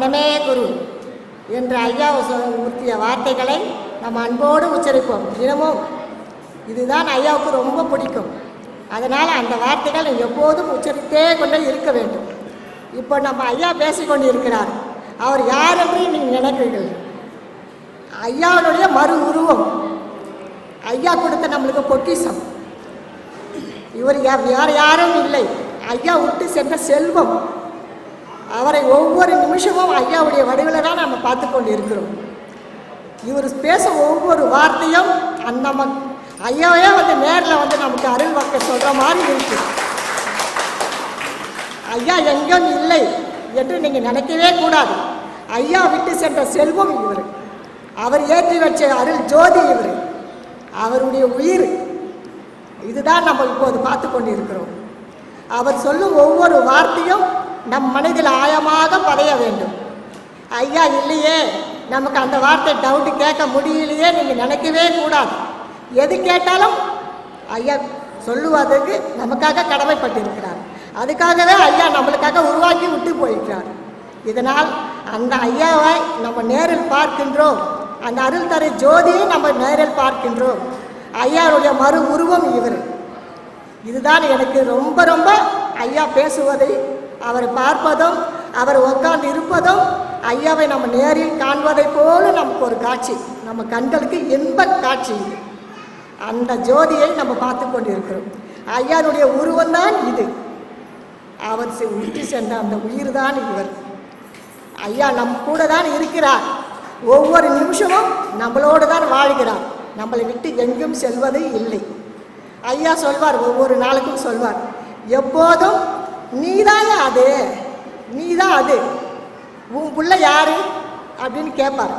மனமே குரு என்ற ஐயா உறுத்திய வார்த்தைகளை நம்ம அன்போடு உச்சரிப்போம். தினமும் இதுதான் ஐயாவுக்கு ரொம்ப பிடிக்கும். அதனால் அந்த வார்த்தைகள் எப்போதும் உச்சரித்தே கொண்டே இருக்க வேண்டும். இப்போ நம்ம ஐயா பேசிக்கொண்டு இருக்கிறார் அவர் யார் என்று நீங்கள் நினைக்கிறீர்கள்? ஐயாவுடைய மறு உருவம். ஐயா கொடுத்த நம்மளுக்கு பொக்கிசம் இவர் யார் யார் யாரும் இல்லை. ஐயா விட்டு சென்ற செல்வம். அவரை ஒவ்வொரு நிமிஷமும் ஐயாவுடைய வடிவில் தான் நம்ம பார்த்து கொண்டு இருக்கிறோம் இவர் பேச ஒவ்வொரு வார்த்தையும் அந்த மக் ஐயாவே வந்து நேரில் வந்து நமக்கு அருள் வாக்க சொல்கிற மாதிரி இருக்கு. ஐயா எங்கும் இல்லை என்று நீங்கள் நினைக்கவே கூடாது. ஐயா விட்டு சென்ற செல்வம் இவர். அவர் ஏற்றி வச்ச அருள் ஜோதி இவர். அவருடைய உயிர். இதுதான் நம்ம இப்போது பார்த்து கொண்டு இருக்கிறோம் அவர் சொல்லும் ஒவ்வொரு வார்த்தையும் நம் மனதில் ஆழமாக பதிய வேண்டும். ஐயா இல்லையே. நமக்கு அந்த வார்த்தை டவுட்டு கேட்க முடியலையே நீங்கள் நினைக்கவே கூடாது. எது கேட்டாலும் ஐயா சொல்லுவதற்கு நமக்காக கடமைப்பட்டிருக்கிறார். அதுக்காகவே ஐயா நம்மளுக்காக உருவாக்கி விட்டு போயிருக்கிறார் இதனால் அந்த ஐயாவை நம்ம நேரில் பார்க்கின்றோம். அந்த அருள் தரு ஜோதியை நம்ம நேரில் பார்க்கின்றோம். ஐயாவுடைய மறு உருவம் இவர். இதுதான் எனக்கு ரொம்ப ரொம்ப ஐயா பேசுவதை அவர் பார்ப்பதும் அவர் உட்கார்ந்து இருப்பதும் ஐயாவை நம்ம நேரில் காண்பதை போல நமக்கு ஒரு காட்சி. நம்ம கண்களுக்கு இன்ப காட்சி அந்த ஜோதியை நம்ம பார்த்து கொண்டிருக்கிறோம். ஐயானுடைய உருவம்தான் இது. அவர் செ- விட்டு சென்ற அந்த உயிர் தான் இவர். ஐயா நம் கூட தான் இருக்கிறார். ஒவ்வொரு நிமிஷமும் நம்மளோடு தான் வாழ்கிறார். நம்மளை விட்டு எங்கும் செல்வது இல்லை. ஐயா சொல்வார் ஒவ்வொரு நாளுக்கும் சொல்வார் எப்போதும் நீதான் அது. நீதான் அது. உன் புள்ள யாரு? அப்படின்னு கேட்பார்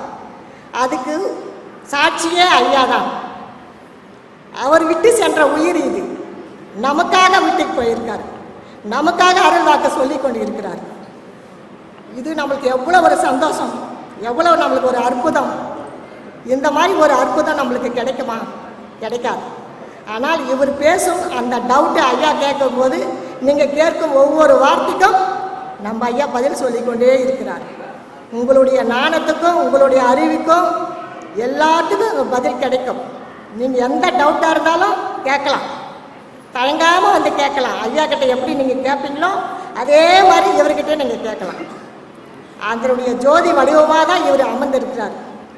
அதுக்கு சாட்சியே ஐயா தான் அவர் விட்டு சென்ற உயிர் இது. நமக்காக விட்டு போயிருக்கார். நமக்காக அருள் வாக்க சொல்லி கொண்டு இருக்கிறார் இது நம்மளுக்கு எவ்வளோ ஒரு சந்தோஷம். எவ்வளோ நம்மளுக்கு ஒரு அற்புதம். இந்த மாதிரி ஒரு அற்புதம் நம்மளுக்கு கிடைக்குமா? கிடைக்காது. ஆனால் இவர் பேசும் அந்த டவுட்டை ஐயா கேட்கும்போது நீங்கள் கேட்கும் ஒவ்வொரு வார்த்தைக்கும் நம்ம ஐயா பதில் சொல்லிக்கொண்டே இருக்கிறார். உங்களுடைய நாணத்துக்கும் உங்களுடைய அறிவுக்கும் எல்லாத்துக்கும் பதில் கிடைக்கும். நீங்கள் எந்த டவுட்டாக இருந்தாலும் கேட்கலாம். தயங்காமல் வந்து கேட்கலாம். ஐயா கிட்ட எப்படி நீங்கள் கேட்பீங்களோ அதே மாதிரி இவர்கிட்ட நீங்கள் கேட்கலாம். அதனுடைய ஜோதி வடிவமாக தான் இவர் அமர்ந்திருக்கிறார்.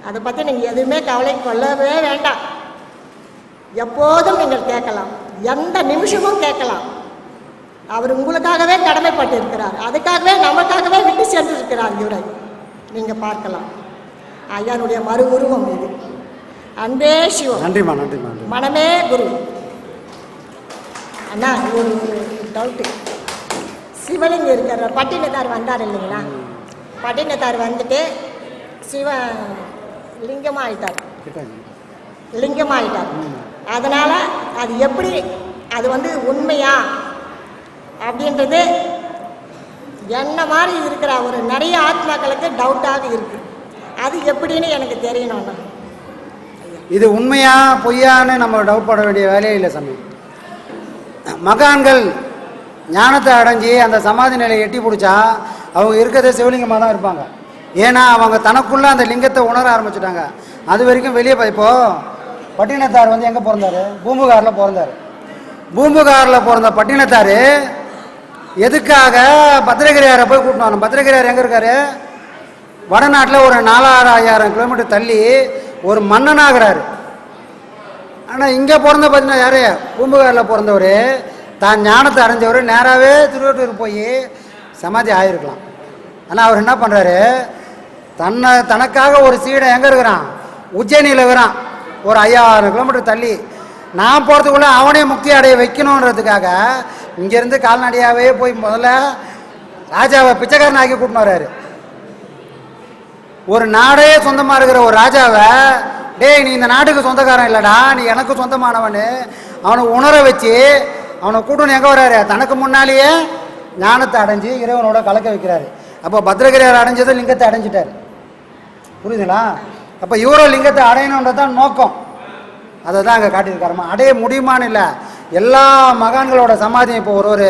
அதை பற்றி நீங்கள் எதுவுமே கவலை கொள்ளவே வேண்டாம். எப்போதும் நீங்கள் கேட்கலாம். எந்த நிமிஷமும் கேட்கலாம். அவர் உங்களுக்காகவே கடமைப்பட்டு இருக்கிறார் அதுக்காகவே நமக்காகவே விட்டு சென்றிருக்கிறார் இவரை. நீங்கள் பார்க்கலாம். ஐயானுடைய மறு உருவம் இது. அன்பே சிவம். நன்றிம்மா நன்றிம்மா நன்றி மனமே குரு. அண்ணா ஒரு டவுட்டு சிவலிங்கம் இருக்கிற பட்டினத்தார் வந்தார் இல்லைங்களா? பட்டினத்தார் வந்துட்டு சிவ லிங்கமாக ஆயிட்டார் அதனால் அது எப்படி அது வந்து உண்மையா அப்படின்றது என்ன மாதிரி இருக்கிற ஒரு நிறைய ஆத்மாக்களுக்கு டவுட்டாக இருக்குது அது எப்படின்னு எனக்கு தெரியணும்ண்ணா இது உண்மையா பொய்யான்னு நம்ம டவுட் பட வேண்டிய வேலையே இல்லை சாமி. மகான்கள் ஞானத்தை அடைஞ்சி அந்த சமாதி நிலையை எட்டி பிடிச்சா அவங்க இருக்கிறதே சிவலிங்கமாக தான் இருப்பாங்க. ஏன்னா அவங்க தனக்குள்ள அந்த லிங்கத்தை உணர ஆரம்பிச்சிட்டாங்க. அது வரைக்கும் வெளியே போய் பட்டினத்தார் வந்து எங்கே பிறந்தாரு? பூம்புகாரில் பிறந்தார். பூம்புகாரில் பிறந்த பட்டினத்தார் எதுக்காக பத்திரகிரியாரை போய் கூட்டினு வரணும்? பத்திரகிரியார் எங்கே இருக்காரு? வடநாட்டில் ஒரு நாலாயிரம் ஐயாயிரம் கிலோமீட்டர் தள்ளி ஒரு மன்னனாகிறார். ஆனால் இங்கே பிறந்த பார்த்தீங்கன்னா யார்? பூம்புகாரில் பிறந்தவர். தான் ஞானத்தை அடைஞ்சவர். நேராகவே திருவள்ளூர் போய் சமாதி ஆகிருக்கலாம் ஆனால் அவர் என்ன பண்ணுறாரு தன்னை தனக்காக ஒரு சீடை எங்கே இருக்கிறான்? உஜ்ஜயினியில் இருக்கிறான். ஒரு ஐயாயிரம் கிலோமீட்டர் தள்ளி. நான் போகிறதுக்குள்ளே அவனே முக்தி அடைய வைக்கணுன்றதுக்காக இங்கேருந்து கால்நடையாகவே போய் முதல்ல ராஜாவை பிச்சைக்காரன் ஆக்கி கூட்டின்னு வர்றாரு. ஒரு நாடே சொந்தமாக இருக்கிற ஒரு ராஜாவை டேய் நீ இந்த நாட்டுக்கு சொந்தக்காரன் இல்லைடா நீ எனக்கு சொந்தமானவனு. அவனை உணர வச்சு அவனை கூட்டணும் எங்கே வர்றாரு? தனக்கு முன்னாலேயே ஞானத்தை அடைஞ்சு இறைவனோட கலக்க வைக்கிறாரு. அப்போ பத்ரகிரியார் அடைஞ்சதும் லிங்கத்தை அடைஞ்சிட்டார். புரியுதுங்களா? அப்போ இவரோ லிங்கத்தை அடையணுன்றது தான் நோக்கம். அதை தான் அங்கே காட்டியிருக்காருமா அடைய முடியுமான்னு இல்லை. எல்லா மகான்களோட சமாதியும் இப்போ ஒரு ஒரு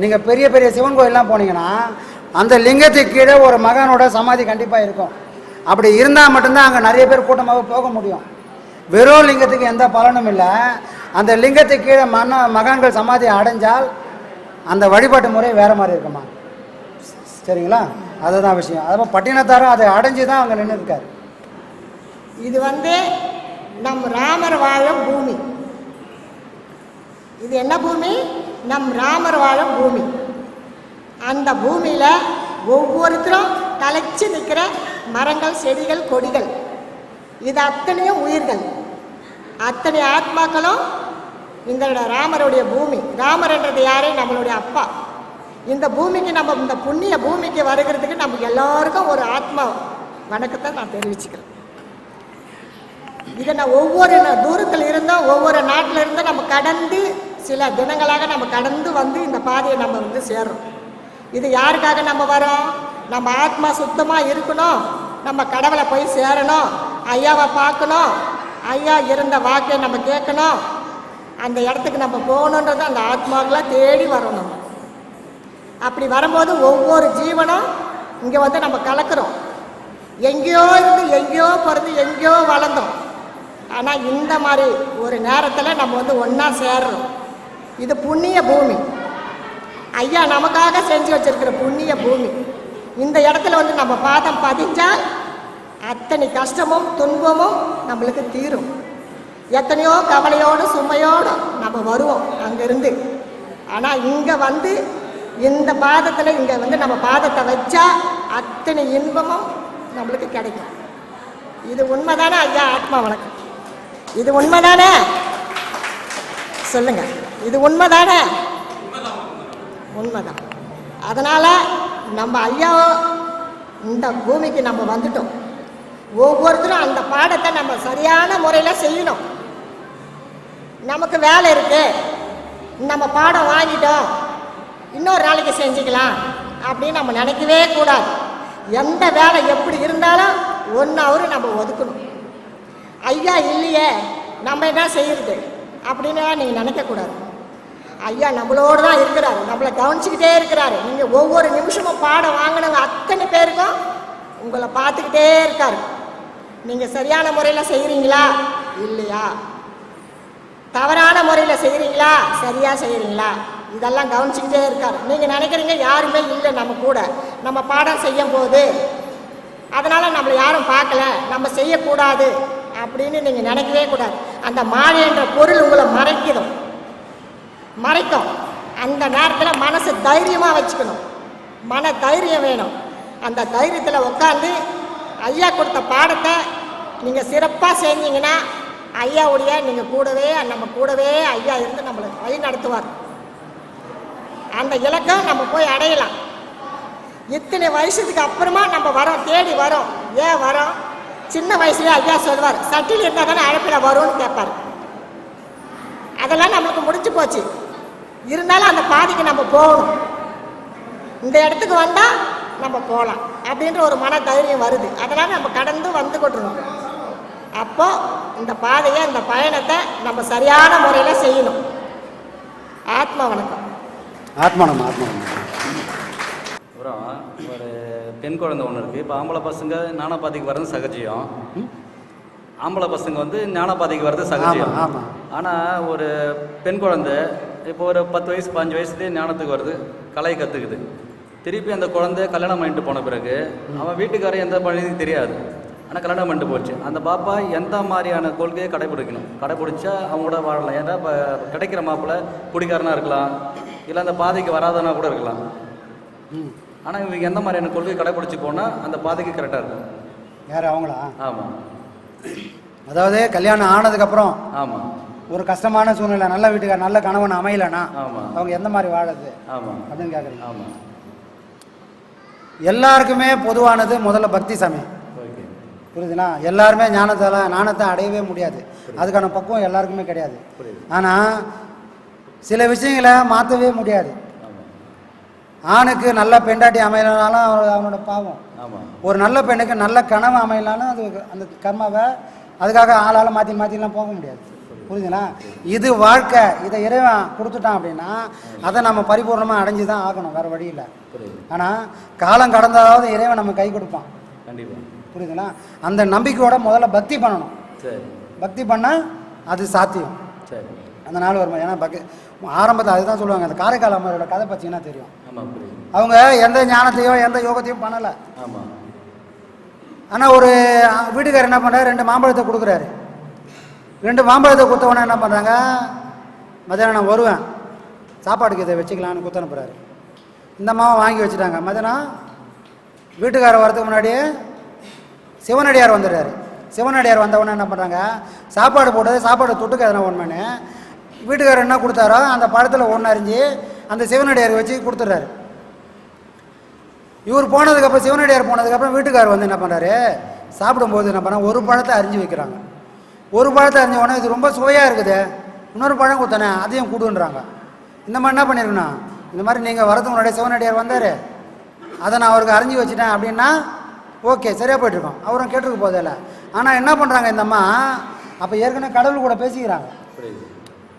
நீங்கள் பெரிய பெரிய சிவன் கோயிலெலாம் போனீங்கன்னா அந்த லிங்கத்துக்கு கீழே ஒரு மகானோட சமாதி கண்டிப்பாக இருக்கும். அப்படி இருந்தால் மட்டும்தான் அங்கே நிறைய பேர் கூட்டமாக போக முடியும். வெறும் லிங்கத்துக்கு எந்த பலனும் இல்லை. அந்த லிங்கத்துக்கு கீழே மன மகான்கள் சமாதி அடைஞ்சால் அந்த வழிபாட்டு முறை வேறு மாதிரி இருக்குமா? சரிங்களா? அதுதான் விஷயம். அதுவும் பட்டினத்தாரும் அதை அடைஞ்சு தான் அங்கே நின்று இருக்கார் இது வந்து நம் ராமர் வாழும் பூமி. இது என்ன பூமி? நம் ராமர் வாழும் பூமி. அந்த பூமியில் ஒவ்வொருத்தரும் தலைச்சு நிற்கிற மரங்கள் செடிகள் கொடிகள். இது அத்தனையும் உயிர்கள். அத்தனை ஆத்மாக்களும் இந்த ராமருடைய பூமி. ராமர்ன்றது யாரு? நம்மளுடைய அப்பா. இந்த பூமிக்கு நம்ம இந்த புண்ணிய பூமிக்கு வருகிறதுக்கு நம்ம எல்லாருக்கும் ஒரு ஆத்மா. வணக்கத்தை நான் தெரிவிச்சுக்கிறேன். இதை நான் ஒவ்வொரு தூரத்தில் இருந்தோம் ஒவ்வொரு நாட்டில் இருந்தும் நம்ம கடந்து சில தினங்களாக நம்ம கடந்து வந்து இந்த பாதையை நம்ம வந்து சேர்றோம் இது யாருக்காக நம்ம வரோம்? நம்ம ஆத்மா சுத்தமாக இருக்கணும். நம்ம கடவுளை போய் சேரணும். ஐயாவை பார்க்கணும். ஐயா இருந்த வாக்கை நம்ம கேட்கணும். அந்த இடத்துக்கு நம்ம போகணுன்றது அந்த ஆத்மாக்களை தேடி வரணும். அப்படி வரும்போது ஒவ்வொரு ஜீவனும் இங்கே வந்து நம்ம கலக்கிறோம். எங்கேயோ இருந்து எங்கேயோ பிறந்து எங்கேயோ வளர்ந்தோம். ஆனால் இந்த மாதிரி ஒரு நேரத்தில் நம்ம வந்து ஒன்றா சேர்றோம். இது புண்ணிய பூமி. ஐயா நமக்காக செஞ்சு வச்சிருக்கிற புண்ணிய பூமி. இந்த இடத்துல வந்து நம்ம பாதம் பதிஞ்சால் அத்தனை கஷ்டமும் துன்பமும் நம்மளுக்கு தீரும். எத்தனையோ கவலையோடு சுமையோடு நம்ம வருவோம் அங்கேருந்து. ஆனால் இங்கே வந்து இந்த பாதத்தில் இங்கே வந்து நம்ம பாதத்தை வச்சா அத்தனை இன்பமும் நம்மளுக்கு கிடைக்கும். இது உண்மைதானே ஐயா ஆத்மா வணக்கம். இது உண்மைதானே? சொல்லுங்கள் இது உண்மைதானே? உண்மைதான். அதனால் நம்ம ஐயா இந்த பூமிக்கு நம்ம வந்துட்டோம். ஒவ்வொருத்தரும் அந்த பாடத்தை நம்ம சரியான முறையில் செய்யணும். நமக்கு வேலை இருக்கு. நம்ம பாடம் வாங்கிட்டோம். இன்னொரு நாளைக்கு செஞ்சுக்கலாம் அப்படின்னு நம்ம நினைக்கவே கூடாது. எந்த வேலை எப்படி இருந்தாலும் ஒன் ஹவர் நம்ம ஒதுக்கணும். ஐயா இல்லையே நம்ம என்ன செய்யறது? அப்படின்னு நீங்கள் நினைக்கக்கூடாது ஐயா நம்மளோடு தான் இருக்கிறாரு. நம்மளை கவனிச்சுக்கிட்டே இருக்கிறாரு. நீங்கள் ஒவ்வொரு நிமிஷமும் பாடம் வாங்கினவங்க அத்தனை பேருக்கும் உங்களை பார்த்துக்கிட்டே இருக்காரு. நீங்கள் சரியான முறையில் செய்கிறீங்களா இல்லையா? தவறான முறையில் செய்கிறீங்களா சரியாக செய்கிறீங்களா இதெல்லாம் கவனிச்சுக்கிட்டே இருக்காரு. நீங்கள் நினைக்கிறீங்க யாருமே இல்லை நம்ம கூட. நம்ம பாடம் செய்யும் போது. அதனால் நம்மளை யாரும் பார்க்கல. நம்ம செய்யக்கூடாது அப்படின்னு நீங்கள் நினைக்கவே கூடாது. அந்த மாலை என்ற பொருள் உங்களை மறைக்கிறோம் மறைக்கும். அந்த நேரத்தில் மனசு தைரியமாக வச்சுக்கணும். மன தைரியம் வேணும். அந்த தைரியத்தில் உட்காந்து ஐயா கொடுத்த பாடத்தை நீங்கள் சிறப்பாக செஞ்சீங்கன்னா ஐயாவுடைய நீங்கள் கூடவே நம்ம கூடவே ஐயா இருந்து நம்மளுக்கு வழி நடத்துவார். அந்த இலக்கம் நம்ம போய் அடையலாம். இத்தனை வயசுக்கு அப்புறமா நம்ம வரோம் தேடி வரோம். ஏன் வரோம்? சின்ன வயசுலேயே ஐயா சொல்வார் சட்டில் இருந்தால் தானே அழைப்பில் வரும்னு கேட்பார். அதெல்லாம் நம்மளுக்கு முடிஞ்சு போச்சு. இருந்தாலும் அந்த பாதைக்கு நம்ம போகணும். இந்த இடத்துக்கு வந்தால் நம்ம போகலாம் அப்படின்ற ஒரு மன தைரியம் வருது. அதெல்லாம் நம்ம கடந்து வந்து கொட்டுருவோம் அப்போ இந்த பாதையை இந்த பயணத்தை நம்ம சரியான முறையில் செய்யணும். ஆத்மா வணக்கம். ஆத்மானம் ஆத்மானம். அப்புறம் ஒரு பெண் குழந்தை ஒன்று இருக்குது இப்போ ஆம்பளை பசங்க ஞானபாதைக்கு வர்றது சகஜியம். ஆம்பளை பசங்க வந்து ஞானபாதைக்கு வர்றது ஆமா. ஆனால் ஒரு பெண் குழந்தை இப்போ ஒரு பத்து வயசு பாஞ்சு வயசுலேயே ஞானத்துக்கு வருது கலை கற்றுக்குது திருப்பி அந்த குழந்தை கல்யாணம் பண்ணிட்டு போன பிறகு அவன் வீட்டுக்காரன் எந்த பழனியும் தெரியாது. ஆனால் கல்யாணம் பண்ணிட்டு போச்சு. அந்த பாப்பா எந்த மாதிரியான கொள்கையை கடைபிடிக்கணும்? கடைபிடிச்சா அவங்களோட வாழலாம். ஏன்னா இப்போ கிடைக்கிற மாப்பிள்ளை குடிக்காரனாக இருக்கலாம். இல்லை அந்த பாதைக்கு வராதனா கூட இருக்கலாம். ம் ஆனால் இவங்க எந்த மாதிரியான கொள்கை கடைபிடிச்சு போனால் அந்த பாதைக்கு கரெக்டாக இருக்கும். யார் அவங்களா? ஆமாம் அதாவது கல்யாணம் ஆனதுக்கப்புறம் ஆமாம் ஒரு கஷ்டமான சூழ்நிலை நல்ல வீட்டுக்கார நல்ல கணவன் அமையலனா அவங்க எந்த மாதிரி ஆமாம் அப்படின்னு கேட்குறீங்க எல்லாருக்குமே பொதுவானது முதல்ல பக்தி சமயம் புரியுதுங்களா எல்லாருமே ஞானத்தால் ஞானத்தை அடையவே முடியாது. அதுக்கான பக்குவம் எல்லாருக்குமே கிடையாது. புரியுது. ஆனால் சில விஷயங்களை மாற்றவே முடியாது. ஆணுக்கு நல்ல பெண்டாட்டி அமையலனாலும் அவனோட- அவனோட பாவம். ஒரு நல்ல பெண்ணுக்கு நல்ல கனவு அமையலாலும் அது அந்த கர்மாவை அதுக்காக ஆளால் மாற்றி மாற்றிலாம் போக முடியாது. புரியுதுங்களா? இது வாழ்க்கை. இதை இறைவன் கொடுத்துட்டான் அப்படின்னா அதை நம்ம பரிபூர்ணமாக அடைஞ்சு தான் ஆகணும். வேறு வழி இல்லை ஆனால் காலம் கடந்தாதாவது இறைவன் நம்ம கை கொடுப்பான். கண்டிப்பாக புரியுதுங்களா? அந்த நம்பிக்கையோட முதல்ல பக்தி பண்ணணும். சரி. பக்தி பண்ணால் அது சாத்தியம். சரி. அந்த நாள் வரும் ஏன்னா பக்தி ஆரம்பத்தில் அதுதான் சொல்லுவாங்க அந்த காரைக்கால் அம்மாவோட கதை பார்த்தீங்கன்னா தெரியும். அவங்க எந்த ஞானத்தையோ எந்த யோகத்தையும் பண்ணலை. ஆனால் ஒரு வீட்டுக்காரர் என்ன பண்ணுறாரு ரெண்டு மாம்பழத்தை கொடுக்குறாரு. ரெண்டு மாம்பழத்தை கொடுத்தவொடனே என்ன பண்ணுறாங்க மதியானம் நான் வருவேன். சாப்பாடுக்கு இதை வச்சுக்கலான்னு குத்து அனுப்புறாரு. இந்த மாவை வாங்கி வச்சுட்டாங்க. மதியானம் வீட்டுக்காரர் வரதுக்கு முன்னாடியே சிவனடியார் வந்துடுறாரு. சிவனடியார் வந்தவொடனே என்ன பண்ணுறாங்க சாப்பாடு போட்டது சாப்பாடு தொட்டுக்கு எதனா ஒன்று வீட்டுக்காரர் என்ன கொடுத்தாரோ அந்த பழத்தில் ஒன்று அறிஞ்சு அந்த சிவனடியார் வச்சு கொடுத்துட்றாரு. இவர் போனதுக்கப்புறம் சிவனடியார் போனதுக்கப்புறம் வீட்டுக்காரர் வந்து என்ன பண்ணுறாரு சாப்பிடும்போது என்ன பண்ணால் ஒரு பழத்தை அரிஞ்சு வைக்கிறாங்க. ஒரு பழத்தை அறிஞ்ச உடனே இது ரொம்ப சுவையாக இருக்குது. இன்னொரு பழம் கொடுத்தானே அதையும் கொடுன்றாங்க. இந்த மாதிரி என்ன பண்ணியிருக்கணும் இந்த மாதிரி நீங்கள் வரது உன்னுடைய சிவனடியார் வந்தார். அதை நான் அவருக்கு அறிஞ்சு வச்சுட்டேன் அப்படின்னா ஓகே சரியாக போயிட்டுருக்கோம். அவரும் கேட்டுருக்க போதில்ல ஆனால் என்ன பண்ணுறாங்க இந்த அம்மா? அப்போ ஏற்கனவே கடவுள் கூட பேசிக்கிறாங்க.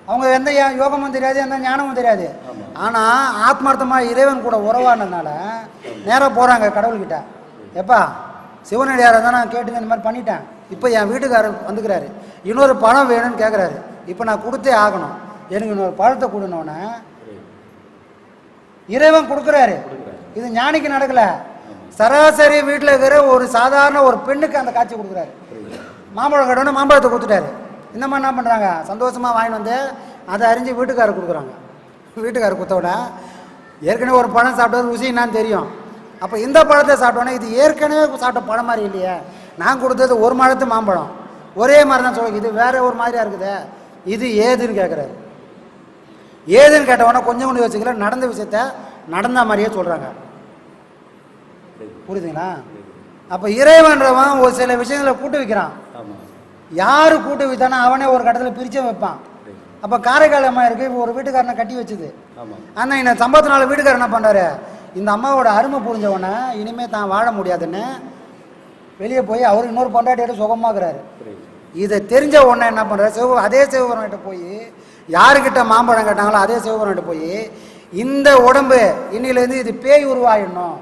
அவங்க எந்த யா- யோகமும் தெரியாது எந்த ஞானமும் தெரியாது. ஆனால் ஆத்மார்த்தமாக இறைவன் கூட உறவானதுனால நேராக போகிறாங்க கடவுள்கிட்ட. எப்பா சிவனடியாரை தான் நான் கேட்டுங்க இந்த மாதிரி பண்ணிட்டேன். இப்போ என் வீட்டுக்காரர் வந்துக்கிறாரு. இன்னொரு பழம் வேணும்னு கேட்குறாரு இப்போ நான் கொடுத்தே ஆகணும். எனக்கு இன்னொரு பழத்தை கொடுனோடனே இறைவன் கொடுக்குறாரு. இது ஞானிக்கு நடக்கல. சராசரி வீட்டில் இருக்கிற ஒரு சாதாரண ஒரு பெண்ணுக்கு அந்த காட்சி கொடுக்குறாரு. மாம்பழம் கடவுன்னு மாம்பழத்தை கொடுத்துட்டாரு. இந்த மாதிரி என்ன பண்ணுறாங்க சந்தோஷமாக வாங்கிட்டு வந்து அதை அறிஞ்சு வீட்டுக்காரர் கொடுக்குறாங்க. வீட்டுக்காரர் கொடுத்தோட ஏற்கனவே ஒரு பழம் சாப்பிட்டது ருசி என்னன்னு தெரியும். அப்போ இந்த பழத்தை சாப்பிட்டோன்னே இது ஏற்கனவே சாப்பிட்ட பழம் மாதிரி இல்லையே. நான் கொடுத்தது ஒரு மரத்து மாம்பழம். ஒரே மாதிரி தான் சொல்லுங்க இது வேற ஒரு மாதிரியா இருக்குது. இது ஏதுன்னு கேட்குறாரு ஏதுன்னு கேட்டவொடனே கொஞ்சம் கொஞ்சம் யோசிக்கல. நடந்த விஷயத்த நடந்த மாதிரியே சொல்கிறாங்க புரியுது புரியுதுங்களா? அப்போ இறைவன்றவன் ஒரு சில விஷயங்களை கூட்டு வைக்கிறான். யாரு கூட்டு வைத்தானோ அவனே ஒரு கட்டத்தில் பிரிச்சே வைப்பான். அப்போ காரைக்கால் அம்மா இருக்கு. இப்போ ஒரு வீட்டுக்காரனை கட்டி வச்சுது. ஆனால் இந்த சம்பவத்தினால வீட்டுக்காரர் என்ன பண்ணுறாரு இந்த அம்மாவோட அருமை புரிஞ்ச உடனே இனிமேல் தான் வாழ முடியாதுன்னு வெளியே போய் அவர் இன்னொரு பொண்டாட்டியோட சுகமாக்குறாரு இதை தெரிஞ்ச உடனே என்ன பண்ணுறாரு சிவ அதே சிவபுரம்கிட்ட போய் யாருக்கிட்ட மாம்பழம் கேட்டாங்களோ அதே சிவபுரம்கிட்ட போய் இந்த உடம்பு இன்னிலேருந்து இது பேய் உருவாயிடணும்.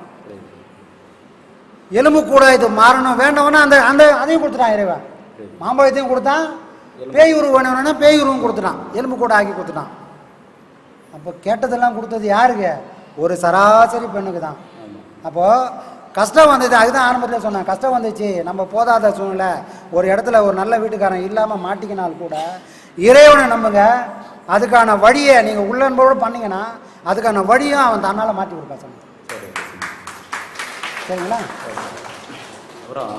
எலும்பு கூட இது மாறணும். வேண்டவனா அந்த அந்த அதையும் கொடுத்துட்டான் இறைவன். மாம்பழத்தையும் கொடுத்தான். பேய் உருவம் வேணும்னா பேய் உருவம் கொடுத்துட்டான். எலும்பு கூட ஆக்கி கொடுத்துட்டான். அப்போ கேட்டதெல்லாம் கொடுத்தது யாருக்கு? ஒரு சராசரி பெண்ணுக்கு தான். அப்போது கஷ்டம் வந்தது அதுதான் ஆரம்பத்தில் சொன்னேன். கஷ்டம் வந்துச்சு. நம்ம போதாத சூழ்நிலை. ஒரு இடத்துல ஒரு நல்ல வீட்டுக்காரன் இல்லாமல் மாட்டிக்கினால் கூட இறைவனை நம்புங்க. அதுக்கான வழியை நீங்கள் உள்ளன்போடு பண்ணீங்கன்னா அதுக்கான வழியும் அவன் தன்னால் மாற்றி கொடுப்பா சொன்னேன். சரிங்களா? அப்புறம்